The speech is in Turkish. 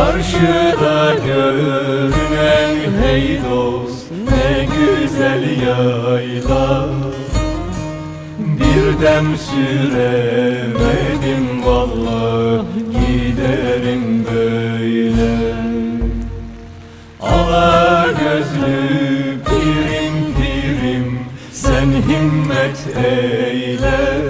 Karşıda görünen hey dost ne güzel yayla Bir dem süremedim vallahi giderim böyle. Ala gözlü pirim pirim sen himmet eyle.